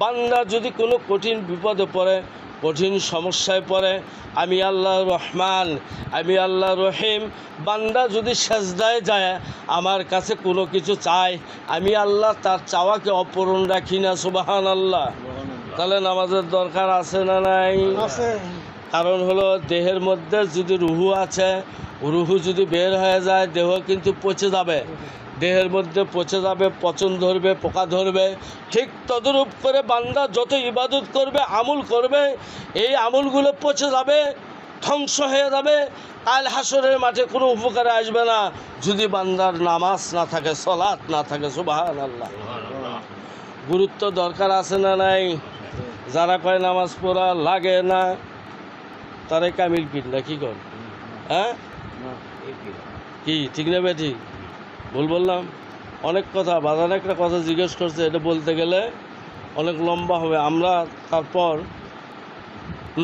বান্দা যদি কোনো কঠিন বিপদে পড়ে কঠিন সমস্যায় পড়ে আমি আল্লাহ রহমান আমি আল্লাহ রহিম বান্দা যদি সেজদায় যায় আমার কাছে কোনো কিছু চায় আমি আল্লাহ তার চাওয়াকে অপূরণ রাখি না সুবাহান আল্লাহ তাহলে নামাজের দরকার আছে না নাই? কারণ হলো দেহের মধ্যে যদি রুহু আছে রুহু যদি বের হয়ে যায় দেহ কিন্তু পচে যাবে। দেহের মধ্যে পচে যাবে পচন ধরবে পোকা ধরবে ঠিক তদরূপ করে বান্দা যত ইবাদত করবে আমল করবে এই আমলগুলো পচে যাবে ধ্বংস হয়ে যাবে আল হাসরের মাঠে কোনো উপকারে আসবে না। যদি বান্দার নামাজ না থাকে সলাৎ না থাকে সুবাহান আল্লাহ গুরুত্ব দরকার আছে না নাই? যারা কয় নামাজ পড়া লাগে না তারাই কামিল পিট না কি কর হ্যাঁ কি ঠিক না বে ঠিক ভুল বললাম? অনেক কথা, বাজারে একটা কথা জিজ্ঞেস করছে, এটা বলতে গেলে অনেক লম্বা হবে। আমরা তারপর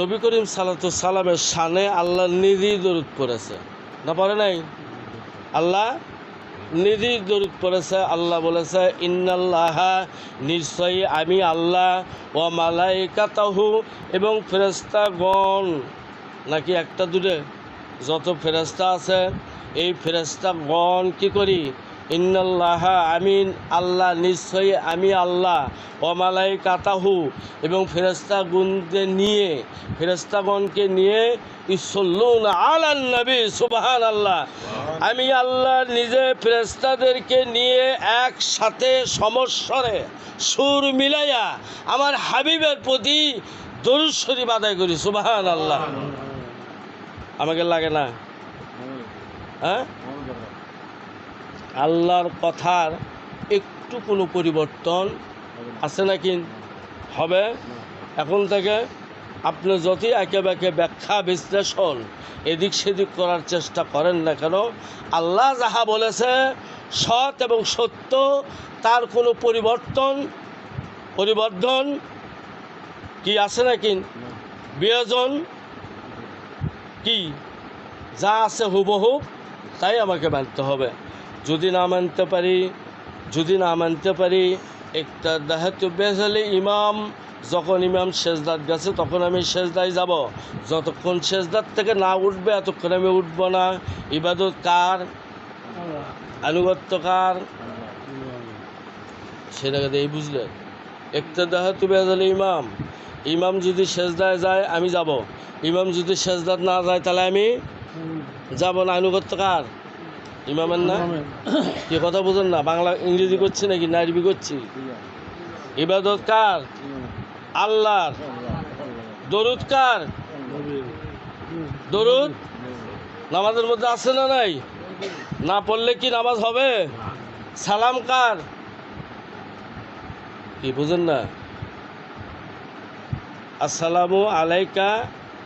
নবী করিম সালাতু সালামের সানে আল্লাহ নিধি দরুদ করেছে না পারে নাই? আল্লাহ নিধি দরুদ পড়েছে। আল্লাহ বলেছে, ইন্নাল্লাহা নিশ্চয়ই আমি আল্লাহ ও মালাইকাতাহু এবং ফেরেস্তাগণ নাকি একটা দূরে যত ফেরেস্তা আছে এই ফেরেস্তাগণ কি করি? ইন্নাল্লাহা আমিন, আল্লাহ নিশ্চয়ই আমি আল্লাহ অমালাই কাতাহু এবং ফেরেস্তা গুনকে নিয়ে ফেরেস্তাগণকে নিয়ে ইসল্লুন আলান নবী সুবাহান আল্লাহ আমি আল্লাহ নিজে ফেরেস্তাদেরকে নিয়ে একসাথে সমস্বরে সুর মিলাইয়া আমার হাবিবের প্রতি দরুদ শরীফ আদায় করি সুবাহান আল্লাহ আমাকে লাগে না? হ্যাঁ? আল্লাহর কথার একটু কোনো পরিবর্তন আছে নাকি? হবে? এখন থেকে আপনি যতই একে ব্যাখ্যা, বিশ্লেষণ, এদিক সেদিক করার চেষ্টা করেন না কেন, আল্লাহ যাহা বলেছে সৎ এবং সত্য, তার কোনো পরিবর্তন, পরিবর্ধন কি আছে নাকি? বিয়োজন কি? যা আছে হুবহু তাই আমাকে মানতে হবে। যদি না মানতে পারি, যদি না মানতে পারি, একটা দেহাতু বেজালি ইমাম, যখন ইমাম শেষদার গেছে, তখন আমি শেষদায় যাব। যতক্ষণ শেষদার থেকে না উঠবে, এতক্ষণ আমি উঠবো না। ইবাদত কার? আনুগত্য কার? সেটাকে দিয়ে বুঝলে? একটা দেহাতু বেজালি ইমাম। ইমাম যদি শেষদায় যায়, আমি যাব। ইমাম যদি শেষদার না যায়, তাহলে আমি যাব না আনুগত্য কার? ইমামের না? কি কথা বুঝেন না? বাংলা ইংরেজি করছি নাকি? না আরবি করছি? ইবাদত কার? আল্লাহর। দরুদ কার? দরুদ? নামাজের মধ্যে আছে না নাই? না পড়লে কি নামাজ হবে? সালাম কার? কি বুঝেন না? আসসালামু আলাইকা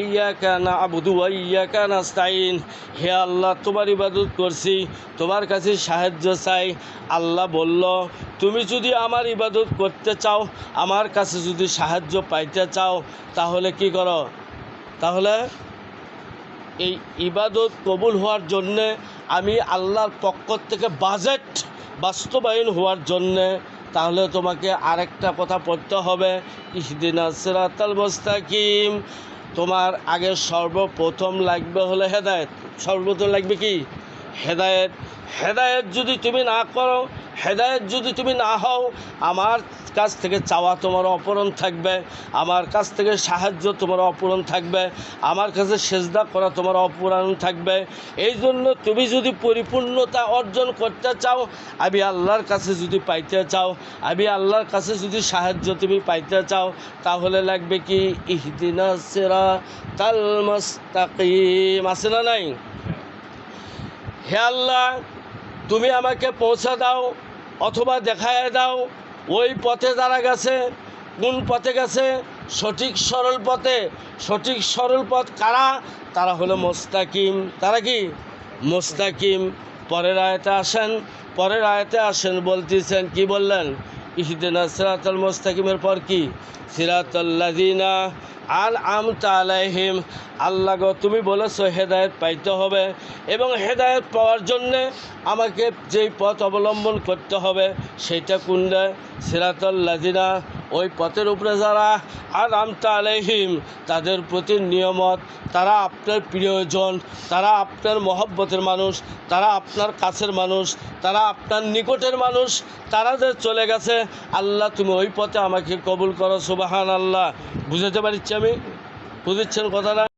ইয়াকা না আবুদু ইয়াকা নাস্তাইন হে আল্লাহ, তোমার ইবাদত করছি, তোমার কাছে সাহায্য চাই। আল্লাহ বলল, তুমি যদি আমার ইবাদত করতে চাও, আমার কাছে যদি সাহায্য পাইতে চাও, তাহলে কি করো? তাহলে এই ইবাদত কবুল হওয়ার জন্যে আমি আল্লাহর পক্ষ থেকে বাজেট বাস্তবায়ন হওয়ার জন্যে তাহলে তোমাকে আরেকটা কথা পড়তে হবে, ইহদিনা সিরাতাল মুস্তাকিম। তোমার আগে সর্বপ্রথম লাগবে হলে হেদায়েত। সর্বপ্রথম লাগবে কি? হেদায়ত। হেদায়েত যদি তুমি না করো হেদায়েত যদি তুমি না হও, আমার কাছ থেকে চাওয়া তোমার অপূরণ থাকবে, আমার কাছ থেকে সাহায্য তোমার অপূরণ থাকবে, আমার কাছে সেজদা করা তোমার অপূরণ থাকবে। এই জন্য তুমি যদি পরিপূর্ণতা অর্জন করতে চাও, আমি আল্লাহর কাছে যদি পাইতে চাও, আমি আল্লাহর কাছে যদি সাহায্য তুমি পাইতে চাও, তাহলে লাগবে কি? ইহদিনা সেরা তাল মাস্তাকিম। আছে না নাই? হে আল্লাহ, তুমি আমাকে পৌঁছা দাও অথবা দেখায় দাও, ওই পথে যারা গেছে, কোন পথে গেছে, সঠিক সরল পথে, সঠিক সরল পথ কারা? তারা হলো মোস্তাকিম। তারা কি? মোস্তাকিম। পরের আয়তে আসেন, পরের আয়তে আসেন, বলতেছেন, কি বললেন? ইহদিনা সিরাতাল মোস্তাকিমের পর কি? সিরাতাল্লাদিনা আল আমতা আলাইহিম। আল্লাহ তুমি বলেছ হেদায়েত পাইতে হবে এবং হেদায়ত পাওয়ার জন্যে আমাকে যেই পথ অবলম্বন করতে হবে সেইটা কোনটা? সিরাতাল্লাদিনা ওই পথের উপরে যারা আর আমতা আলাইহিম, তাদের প্রতি নিয়মত। তারা আপনার প্রিয়জন, তারা আপনার মহব্বতের মানুষ, তারা আপনার কাছের মানুষ, তারা আপনার নিকটের মানুষ, তারা যে চলে গেছে, আল্লাহ তুমি ওই পথে আমাকে কবুল করো সুবাহান আল্লাহ বুঝাতে পারছি আমি? বুঝেছেন কথাটা?